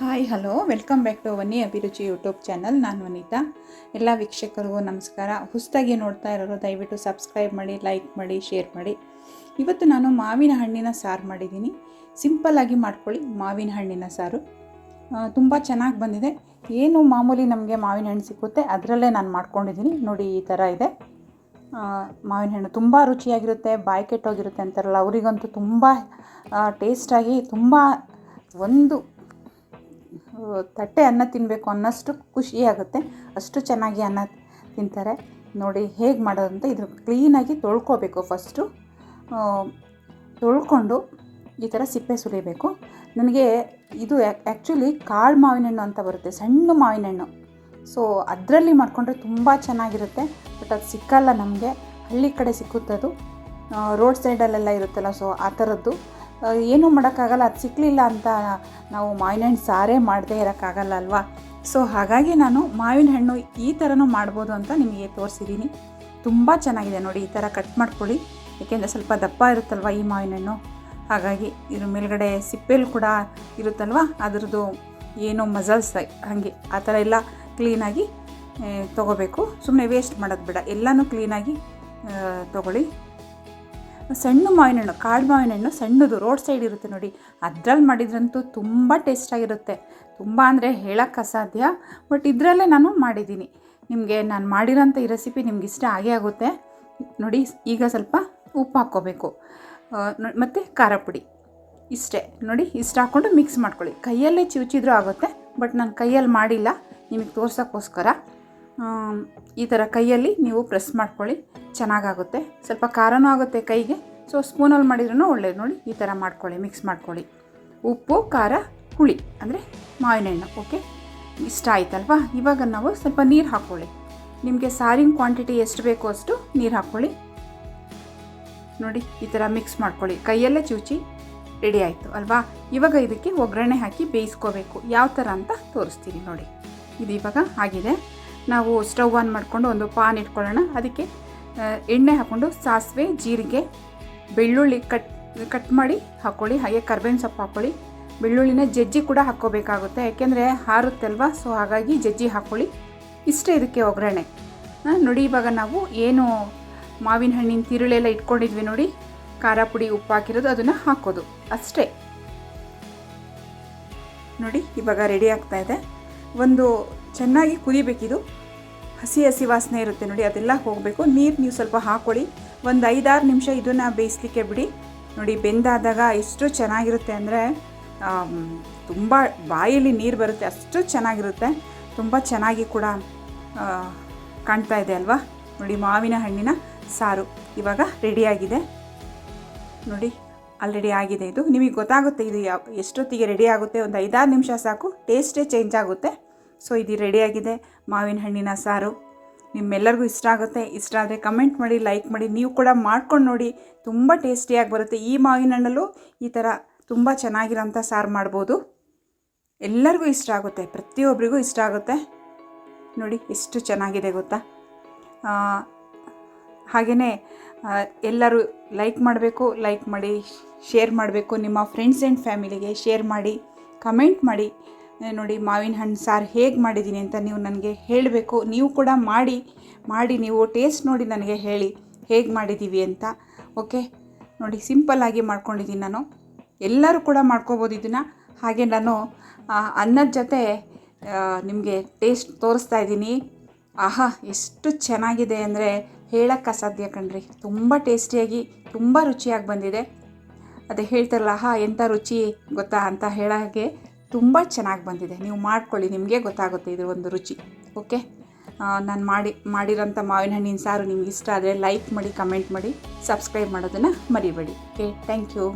Hi, hello. Welcome back to Vani Abhiruchi YouTube channel. ನಾನು ವನಿತಾ. ಎಲ್ಲ ವೀಕ್ಷಕರಿಗೂ ನಮಸ್ಕಾರ. ಹೊಸದಾಗಿ ನೋಡ್ತಾ ಇರೋರು, ದಯವಿಟ್ಟು ಸಬ್ಸ್ಕ್ರೈಬ್ ಮಾಡಿ, ಲೈಕ್ ಮಾಡಿ, ಶೇರ್ ಮಾಡಿ. ಇವತ್ತು ನಾನು ಮಾವಿನ ಹಣ್ಣಿನ ಸಾರು ಮಾಡಿದ್ದೀನಿ. ಸಿಂಪಲ್ಲಾಗಿ ಮಾಡ್ಕೊಳ್ಳಿ, ಮಾವಿನ ಹಣ್ಣಿನ ಸಾರು. ತುಂಬ ಚೆನ್ನಾಗಿ ಬಂದಿದೆ. ಏನು ಮಾಮೂಲಿ ನಮಗೆ ಮಾವಿನ ಹಣ್ಣು ಸಿಕ್ಕುತ್ತೆ, ಅದರಲ್ಲೇ ನಾನು ಮಾಡ್ಕೊಂಡಿದ್ದೀನಿ. ನೋಡಿ, ಈ ಥರ ಇದೆ. ಮಾವಿನ ಹಣ್ಣು ತುಂಬ ರುಚಿಯಾಗಿರುತ್ತೆ, ಬಾಯಿ ಕೆಟ್ಟೋಗಿರುತ್ತೆ ಅಂತಾರಲ್ಲ, ಅವರಿಗಂತೂ ತುಂಬ ಟೇಸ್ಟಾಗಿ ತುಂಬ ಒಂದು ತಟ್ಟೆ ಅನ್ನ ತಿನ್ನಬೇಕು ಅನ್ನೋಷ್ಟು ಖುಷಿಯಾಗುತ್ತೆ ಅಷ್ಟು ಚೆನ್ನಾಗಿ ಅನ್ನ ತಿಂತಾರೆ. ನೋಡಿ ಹೇಗೆ ಮಾಡೋದಂತ ಇದ್ರ ಕ್ಲೀನಾಗಿ ತೊಳ್ಕೊಬೇಕು ಫಸ್ಟು ತೊಳ್ಕೊಂಡು ಈ ಥರ ಸಿಪ್ಪೆ ಸುಲಿಬೇಕು. ನನಗೆ ಇದು ಆ್ಯಕ್ಚುಲಿ ಕಾಳು ಮಾವಿನ ಹಣ್ಣು ಅಂತ ಬರುತ್ತೆ, ಸಣ್ಣ ಮಾವಿನ ಹಣ್ಣು ಸೊ ಅದರಲ್ಲಿ ಮಾಡಿಕೊಂಡ್ರೆ ತುಂಬ ಚೆನ್ನಾಗಿರುತ್ತೆ. ಬಟ್ ಅದು ಸಿಕ್ಕಲ್ಲ ನಮಗೆ. ಹಳ್ಳಿ ಕಡೆ ಸಿಕ್ಕುತ್ತದು. ರೋಡ್ ಸೈಡಲ್ಲೆಲ್ಲ ಇರುತ್ತಲ್ಲ ಸೊ ಆ ಥರದ್ದು ಏನೂ ಮಾಡೋಕ್ಕಾಗಲ್ಲ, ಅದು ಸಿಕ್ಕಲಿಲ್ಲ ಅಂತ ನಾವು ಮಾವಿನ ಹಣ್ಣು ಸಾರೇ ಮಾಡದೇ ಇರೋಕ್ಕಾಗಲ್ಲ ಅಲ್ವಾ? ಸೊ ಹಾಗಾಗಿ ನಾನು ಮಾವಿನ ಹಣ್ಣು ಈ ಥರನೂ ಮಾಡ್ಬೋದು ಅಂತ ನಿಮಗೆ ತೋರಿಸಿದ್ದೀನಿ. ತುಂಬ ಚೆನ್ನಾಗಿದೆ ನೋಡಿ, ಈ ಥರ ಕಟ್ ಮಾಡ್ಕೊಳ್ಳಿ. ಏಕೆಂದರೆ ಸ್ವಲ್ಪ ದಪ್ಪ ಇರುತ್ತಲ್ವ ಈ ಮಾವಿನ ಹಣ್ಣು ಹಾಗಾಗಿ ಇದ್ರ ಮೇಲ್ಗಡೆ ಸಿಪ್ಪೆಲು ಕೂಡ ಇರುತ್ತಲ್ವ? ಅದರದ್ದು ಏನೋ ಮಸಲ್ಸ್ ಹಾಗೆ, ಆ ಥರ ಎಲ್ಲ ಕ್ಲೀನಾಗಿ ತೊಗೋಬೇಕು. ಸುಮ್ಮನೆ ವೇಸ್ಟ್ ಮಾಡೋದು ಬೇಡ, ಎಲ್ಲನೂ ಕ್ಲೀನಾಗಿ ತೊಗೊಳ್ಳಿ. ಸಣ್ಣ ಮಾವಿನ ಹಣ್ಣು ಕಾಡು ಮಾವಿನ ಹಣ್ಣು ಸಣ್ಣದು ರೋಡ್ ಸೈಡ್ ಇರುತ್ತೆ ನೋಡಿ. ಅದರಲ್ಲಿ ಮಾಡಿದ್ರಂತೂ ತುಂಬ ಟೇಸ್ಟಾಗಿರುತ್ತೆ ತುಂಬ ಅಂದರೆ ಹೇಳೋಕ್ಕೆ ಅಸಾಧ್ಯ, ಬಟ್ ಇದರಲ್ಲೇ ನಾನು ಮಾಡಿದ್ದೀನಿ. ನಿಮಗೆ ನಾನು ಮಾಡಿರೋಂಥ ಈ ರೆಸಿಪಿ ನಿಮ್ಗೆ ಇಷ್ಟ ಆಗೇ ಆಗುತ್ತೆ. ನೋಡಿ, ಈಗ ಸ್ವಲ್ಪ ಉಪ್ಪು ಹಾಕ್ಕೋಬೇಕು. ಮತ್ತು ಖಾರ ಪುಡಿ. ಇಷ್ಟೇ. ನೋಡಿ, ಇಷ್ಟು ಹಾಕ್ಕೊಂಡು ಮಿಕ್ಸ್ ಮಾಡ್ಕೊಳ್ಳಿ. ಕೈಯಲ್ಲೇ ಚಿವುಚಿದ್ರೂ ಆಗುತ್ತೆ, ಬಟ್ ನಾನು ಕೈಯಲ್ಲಿ ಮಾಡಿಲ್ಲ. ನಿಮಗೆ ತೋರ್ಸೋಕ್ಕೋಸ್ಕರ. ಈ ಥರ ಕೈಯಲ್ಲಿ ನೀವು ಪ್ರೆಸ್ ಮಾಡ್ಕೊಳ್ಳಿ. ಚೆನ್ನಾಗಾಗುತ್ತೆ. ಸ್ವಲ್ಪ ಖಾರನೂ ಆಗುತ್ತೆ ಕೈಗೆ. ಸೊ ಸ್ಪೂನಲ್ಲಿ ಮಾಡಿದ್ರೂ ಒಳ್ಳೇದು ನೋಡಿ, ಈ ಥರ ಮಾಡ್ಕೊಳ್ಳಿ ಮಿಕ್ಸ್ ಮಾಡ್ಕೊಳ್ಳಿ. ಉಪ್ಪು, ಖಾರ, ಹುಳಿ, ಅಂದರೆ ಮಾವಿನ ಹಣ್ಣು ಓಕೆ ಇಷ್ಟ ಆಯ್ತಲ್ವಾ? ಇವಾಗ ನಾವು ಸ್ವಲ್ಪ ನೀರು ಹಾಕ್ಕೊಳ್ಳಿ ನಿಮಗೆ ಸಾರಿನ ಕ್ವಾಂಟಿಟಿ ಎಷ್ಟು ಬೇಕೋ ಅಷ್ಟು ನೀರು ಹಾಕ್ಕೊಳ್ಳಿ ನೋಡಿ, ಈ ಥರ ಮಿಕ್ಸ್ ಮಾಡ್ಕೊಳ್ಳಿ. ಕೈಯಲ್ಲೇ ಚುಚಿ ರೆಡಿ ಆಯಿತು, ಅಲ್ವಾ? ಇವಾಗ ಇದಕ್ಕೆ ಒಗ್ಗರಣೆ ಹಾಕಿ ಬೇಯಿಸ್ಕೋಬೇಕು. ಯಾವ ಥರ ಅಂತ ತೋರಿಸ್ತೀನಿ ನೋಡಿ. ಇದು ಇವಾಗ ಆಗಿದೆ. ನಾವು ಸ್ಟವ್ ಆನ್ ಮಾಡಿಕೊಂಡು ಒಂದು ಪಾನ್ ಇಟ್ಕೊಳ್ಳೋಣ. ಅದಕ್ಕೆ ಎಣ್ಣೆ ಹಾಕ್ಕೊಂಡು ಸಾಸಿವೆ, ಜೀರಿಗೆ, ಬೆಳ್ಳುಳ್ಳಿ ಕಟ್ ಕಟ್ ಮಾಡಿ ಹಾಕ್ಕೊಳ್ಳಿ ಹಾಗೆ ಕರ್ಬೇವಿನ ಸೊಪ್ಪು ಹಾಕ್ಕೊಳ್ಳಿ ಬೆಳ್ಳುಳ್ಳಿನ ಜಜ್ಜಿ ಕೂಡ ಹಾಕ್ಕೋಬೇಕಾಗುತ್ತೆ. ಯಾಕೆಂದರೆ ಹಾರುತ್ತಲ್ವ? ಸೊ, ಹಾಗಾಗಿ ಜಜ್ಜಿ ಹಾಕ್ಕೊಳ್ಳಿ ಇಷ್ಟೇ ಇದಕ್ಕೆ ಒಗ್ಗರಣೆ. ನೋಡಿ, ಇವಾಗ ನಾವು ಏನು ಮಾವಿನ ಹಣ್ಣಿನ ತಿರುಳೆಲ್ಲ ಇಟ್ಕೊಂಡಿದ್ವಿ ನೋಡಿ. ಖಾರ ಪುಡಿ ಉಪ್ಪು ಹಾಕಿರೋದು, ಅದನ್ನು ಹಾಕೋದು. ಅಷ್ಟೇ. ನೋಡಿ, ಇವಾಗ ರೆಡಿ ಆಗ್ತಾ ಇದೆ. ಒಂದು ಚೆನ್ನಾಗಿ ಕುದಿಬೇಕಿದು. ಹಸಿ ಹಸಿ ವಾಸನೆ ಇರುತ್ತೆ ನೋಡಿ, ಅದೆಲ್ಲ ಹೋಗಬೇಕು. ನೀರು ನೀವು ಸ್ವಲ್ಪ ಹಾಕ್ಕೊಳ್ಳಿ ಒಂದು ಐದಾರು ನಿಮಿಷ ಇದನ್ನು ಬೇಯಿಸ್ಲಿಕ್ಕೆ ಬಿಡಿ. ನೋಡಿ, ಬೆಂದಾದಾಗ ಎಷ್ಟು ಚೆನ್ನಾಗಿರುತ್ತೆ ಅಂದರೆ ತುಂಬ ಬಾಯಲ್ಲಿ ನೀರು ಬರುತ್ತೆ, ಅಷ್ಟು ಚೆನ್ನಾಗಿರುತ್ತೆ. ತುಂಬ ಚೆನ್ನಾಗಿ ಕೂಡ ಕಾಣ್ತಾ ಇದೆ ಅಲ್ವಾ? ನೋಡಿ, ಮಾವಿನ ಹಣ್ಣಿನ ಸಾರು ಇವಾಗ ರೆಡಿಯಾಗಿದೆ ನೋಡಿ ಆಲ್ರೆಡಿ ಆಗಿದೆ ಇದು. ನಿಮಗೆ ಗೊತ್ತಾಗುತ್ತೆ ಇದು ಯಾವ, ಎಷ್ಟೊತ್ತಿಗೆ ರೆಡಿ ಆಗುತ್ತೆ? ಒಂದು ಐದಾರು ನಿಮಿಷ ಸಾಕು ಟೇಸ್ಟೇ ಚೇಂಜ್ ಆಗುತ್ತೆ. ಸೊ ಇದು ರೆಡಿಯಾಗಿದೆ ಮಾವಿನ ಹಣ್ಣಿನ ಸಾರು. ನಿಮ್ಮೆಲ್ಲರಿಗೂ ಇಷ್ಟ ಆಗುತ್ತೆ, ಇಷ್ಟ ಆದರೆ ಕಮೆಂಟ್ ಮಾಡಿ ಲೈಕ್ ಮಾಡಿ, ನೀವು ಕೂಡ ಮಾಡ್ಕೊಂಡು ನೋಡಿ. ತುಂಬ ಟೇಸ್ಟಿಯಾಗಿ ಬರುತ್ತೆ. ಈ ಮಾವಿನ ಹಣ್ಣಲ್ಲೂ ಈ ಥರ ತುಂಬ ಚೆನ್ನಾಗಿರೋಂಥ ಸಾರು ಮಾಡ್ಬೋದು. ಎಲ್ಲರಿಗೂ ಇಷ್ಟ ಆಗುತ್ತೆ ಪ್ರತಿಯೊಬ್ಬರಿಗೂ ಇಷ್ಟ ಆಗುತ್ತೆ. ನೋಡಿ, ಎಷ್ಟು ಚೆನ್ನಾಗಿದೆ ಗೊತ್ತಾ? ಹಾಗೆಯೇ ಎಲ್ಲರೂ ಲೈಕ್ ಮಾಡಬೇಕು ಲೈಕ್ ಮಾಡಿ ಶೇರ್ ಮಾಡಬೇಕು. ನಿಮ್ಮ ಫ್ರೆಂಡ್ಸ್ ಆ್ಯಂಡ್ ಫ್ಯಾಮಿಲಿಗೆ ಶೇರ್ ಮಾಡಿ ಕಮೆಂಟ್ ಮಾಡಿ. ನೋಡಿ, ಮಾವಿನ ಹಣ್ಣು ಸಾರು ಹೇಗೆ ಮಾಡಿದ್ದೀನಿ ಅಂತ ನೀವು ನನಗೆ ಹೇಳಬೇಕು. ನೀವು ಕೂಡ ಮಾಡಿ ಮಾಡಿ, ನೀವು ಟೇಸ್ಟ್ ನೋಡಿ ನನಗೆ ಹೇಳಿ ಹೇಗೆ ಮಾಡಿದ್ದೀವಿ ಅಂತ. ಓಕೆ ನೋಡಿ ಸಿಂಪಲ್ಲಾಗಿ ಮಾಡ್ಕೊಂಡಿದ್ದೀನಿ ನಾನು. ಎಲ್ಲರೂ ಕೂಡ ಮಾಡ್ಕೋಬೋದು ಇದನ್ನು. ಹಾಗೆ ನಾನು ಅನ್ನದ ಜೊತೆ ನಿಮಗೆ ಟೇಸ್ಟ್ ತೋರಿಸ್ತಾ ಇದ್ದೀನಿ. ಆಹಾ, ಎಷ್ಟು ಚೆನ್ನಾಗಿದೆ ಅಂದರೆ ಹೇಳೋಕ್ಕೆ ಅಸಾಧ್ಯ ಕಣ್ರಿ. ತುಂಬ ಟೇಸ್ಟಿಯಾಗಿ, ತುಂಬ ರುಚಿಯಾಗಿ ಬಂದಿದೆ. ಅದೇ ಹೇಳ್ತಾರಲ್ಲ, ಆಹಾ ಎಂಥ ರುಚಿ ಗೊತ್ತಾ ಅಂತ ಹೇಳೋಕ್ಕೆ. ತುಂಬ ಚೆನ್ನಾಗಿ ಬಂದಿದೆ. ನೀವು ಮಾಡ್ಕೊಳ್ಳಿ, ನಿಮಗೆ ಗೊತ್ತಾಗುತ್ತೆ ಇದ್ರ ಒಂದು ರುಚಿ, ಓಕೆ? ನಾನು ಮಾಡಿ, ಮಾಡಿರೋಂಥ ಮಾವಿನ ಹಣ್ಣಿನ ಸಾರು ನಿಮ್ಗೆ ಇಷ್ಟ ಆದರೆ ಲೈಕ್ ಮಾಡಿ ಕಮೆಂಟ್ ಮಾಡಿ ಸಬ್ಸ್ಕ್ರೈಬ್ ಮಾಡೋದನ್ನು ಮರಿಬೇಡಿ ಓಕೆ ಥ್ಯಾಂಕ್ ಯು